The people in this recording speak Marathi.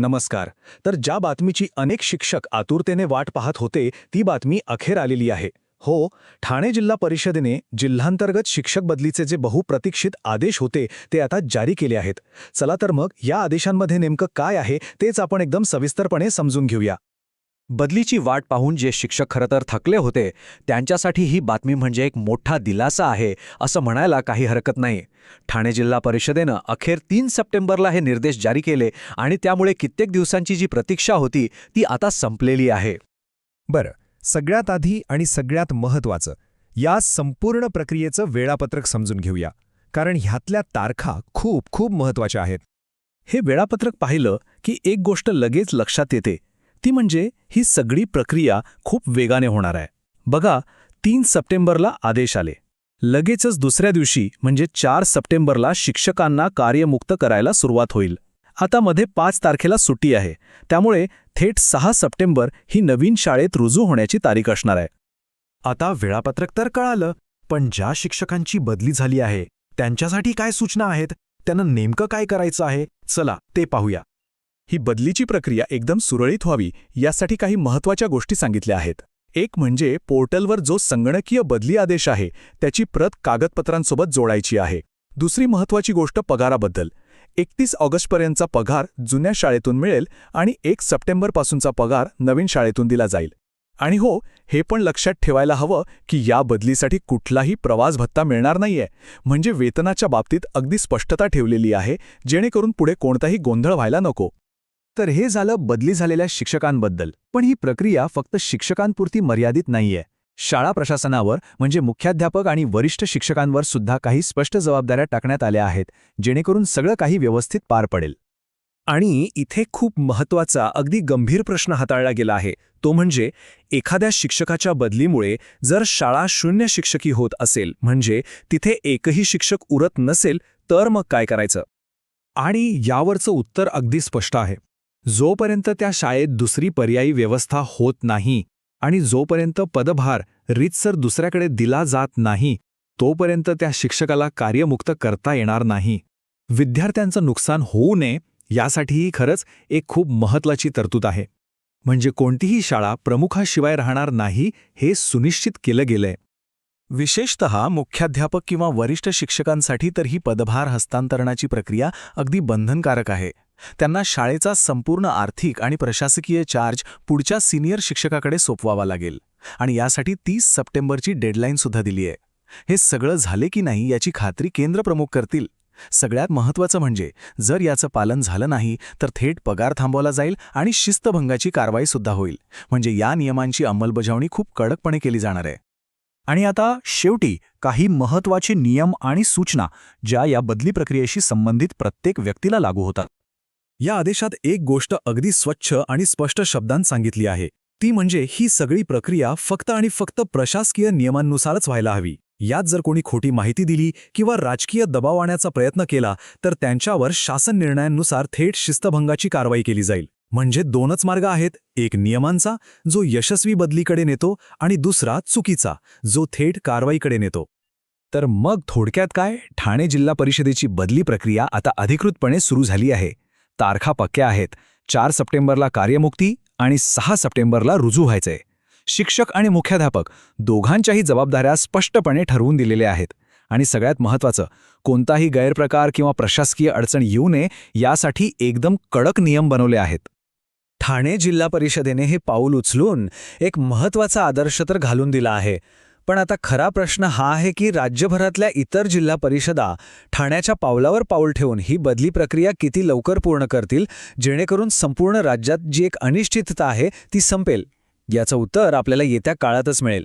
नमस्कार. तर ज्या बातमीची अनेक शिक्षक आतुरतेने वाट पाहत होते ती बातमी अखेर आलेली आहे. हो ठाणे जिल्हा परिषदेने जिल्हांतर्गत शिक्षक बदलीचे जे बहुप्रतीक्षित आदेश होते ते आता जारी केले आहेत. चला तर मग या आदेशांमध्ये नेमकं काय आहे तेच आपण एकदम सविस्तरपणे समजून घेऊया. बदलीची वाट पाहून जे शिक्षक खरं तर थकले होते त्यांच्यासाठी ही बातमी म्हणजे एक मोठा दिलासा आहे असं म्हणायला काही हरकत नाही. ठाणे जिल्हा परिषदेनं अखेर तीन सप्टेंबरला हे निर्देश जारी केले आणि त्यामुळे कित्येक दिवसांची जी प्रतीक्षा होती ती आता संपलेली आहे. बरं सगळ्यात आधी आणि सगळ्यात महत्त्वाचं या संपूर्ण प्रक्रियेचं वेळापत्रक समजून घेऊया कारण ह्यातल्या तारखा खूप खूप महत्त्वाच्या आहेत. हे वेळापत्रक पाहिलं की एक गोष्ट लगेच लक्षात येते ती म्हणजे ही सगळी प्रक्रिया खूप वेगाने होणार आहे. बघा तीन सप्टेंबरला आदेश आले. लगेचच दुसऱ्या दिवशी म्हणजे चार सप्टेंबरला शिक्षकांना कार्यमुक्त करायला सुरुवात होईल. आता मध्ये पाच तारखेला सुट्टी आहे. त्यामुळे थेट सहा सप्टेंबर ही नवीन शाळेत रुजू होण्याची तारीख असणार आहे. आता वेळापत्रक तर कळालं पण ज्या शिक्षकांची बदली झाली आहे त्यांच्यासाठी काय सूचना आहेत? त्यांना नेमकं काय करायचं आहे? चला ते पाहूया. ही बदलीची प्रक्रिया एकदम सुरळीत व्हावी यासाठी काही महत्त्वाच्या गोष्टी सांगितल्या आहेत. एक म्हणजे पोर्टलवर जो संगणकीय बदली आदेश आहे त्याची प्रत कागदपत्रांसोबत जोडायची आहे. दुसरी महत्त्वाची गोष्ट पगाराबद्दल. एकतीस ऑगस्टपर्यंतचा पगार जुन्या शाळेतून मिळेल आणि एक सप्टेंबरपासूनचा पगार नवीन शाळेतून दिला जाईल. आणि हो हे पण लक्षात ठेवायला हवं की या बदलीसाठी कुठलाही प्रवास भत्ता मिळणार नाहीये. म्हणजे वेतनाच्या बाबतीत अगदी स्पष्टता ठेवलेली आहे जेणेकरून पुढे कोणताही गोंधळ व्हायला नको. तर हे झालं बदली झालेल्या शिक्षकांबद्दल. पण ही प्रक्रिया फक्त शिक्षकांपुरती मर्यादित नाहीये. शाळा प्रशासनावर म्हणजे मुख्याध्यापक आणि वरिष्ठ शिक्षकांवर सुद्धा काही स्पष्ट जबाबदाऱ्या टाकण्यात आल्या आहेत जेणेकरून सगळं काही व्यवस्थित पार पडेल. आणि इथे खूप महत्त्वाचा अगदी गंभीर प्रश्न हाताळला गेला आहे. तो म्हणजे एखाद्या शिक्षकाच्या बदलीमुळे जर शाळा शून्य शिक्षकी होत असेल म्हणजे तिथे एकही शिक्षक उरत नसेल तर मग काय करायचं? आणि यावरचं उत्तर अगदी स्पष्ट आहे. जोपर्यंत त्या शाळेत दुसरी पर्यायी व्यवस्था होत नाही आणि जोपर्यंत पदभार रितसर दुसऱ्याकडे दिला जात नाही तोपर्यंत त्या शिक्षकाला कार्यमुक्त करता येणार नाही. विद्यार्थ्यांचं नुकसान होऊ नये यासाठीही खरंच एक खूप महत्त्वाची तरतूद आहे. म्हणजे कोणतीही शाळा प्रमुखाशिवाय राहणार नाही हे सुनिश्चित केलं गेलंय. विशेषत मुख्याध्यापक किंवा वरिष्ठ शिक्षकांसाठी तर ही पदभार हस्तांतरणाची प्रक्रिया अगदी बंधनकारक आहे. त्यांना शाळेचा संपूर्ण आर्थिक आणि प्रशासकीय चार्ज पुढच्या सिनियर शिक्षकाकडे सोपवावा लागेल. आणि यासाठी तीस सप्टेंबरची डेडलाईन सुद्धा दिली आहे. हे सगळं झाले की नाही याची खात्री केंद्रप्रमुख करतील. सगळ्यात महत्त्वाचं म्हणजे जर याचं पालन झालं नाही तर थेट पगार थांबवला जाईल आणि शिस्तभंगाची कारवाई सुद्धा होईल. म्हणजे या नियमांची अंमलबजावणी खूप कडकपणे केली जाणार आहे. आणि आता शेवटी काही महत्त्वाचे नियम आणि सूचना ज्या या बदली प्रक्रियेशी संबंधित प्रत्येक व्यक्तीला लागू होतात. या आदेशात एक गोष्ट अगदी स्वच्छ आणि स्पष्ट शब्दांत सांगितली आहे. ती म्हणजे ही सगळी प्रक्रिया फक्त आणि फक्त प्रशासकीय नियमांनुसारच व्हायला हवी. यात जर कोणी खोटी माहिती दिली किंवा राजकीय दबाव आणण्याचा प्रयत्न केला तर त्यांच्यावर शासन निर्णयांनुसार थेट शिस्तभंगाची कारवाई केली जाईल. म्हणजे दोनच मार्ग आहेत एक नियमांचा जो यशस्वी बदलीकडे नेतो आणि दुसरा चुकीचा जो थेट कारवाईकडे नेतो. तर मग थोडक्यात काय? ठाणे जिल्हा परिषदेची बदली प्रक्रिया आता अधिकृतपणे सुरू झाली आहे. तारखा पक्क्या आहेत. चार सप्टेंबरला कार्यमुक्ती आणि सहा सप्टेंबरला रुजू व्हायचंय शिक्षक आणि मुख्याध्यापक दोघांच्याही जबाबदाऱ्या स्पष्टपणे ठरवून दिलेल्या आहेत. आणि सगळ्यात महत्त्वाचं कोणताही गैरप्रकार किंवा प्रशासकीय अडचण येऊ नये यासाठी एकदम कडक नियम बनवले आहेत. ठाणे जिल्हा परिषदेने हे पाऊल उचलून एक महत्त्वाचा आदर्श तर घालून दिला आहे. पण आता खरा प्रश्न हा आहे की राज्यभरातल्या इतर जिल्हा परिषदा ठाण्याच्या पावलावर पाऊल ठेवून ही बदली प्रक्रिया किती लवकर पूर्ण करतील जेणेकरून संपूर्ण राज्यात जी एक अनिश्चितता आहे ती संपेल? याचं उत्तर आपल्याला येत्या काळातच मिळेल.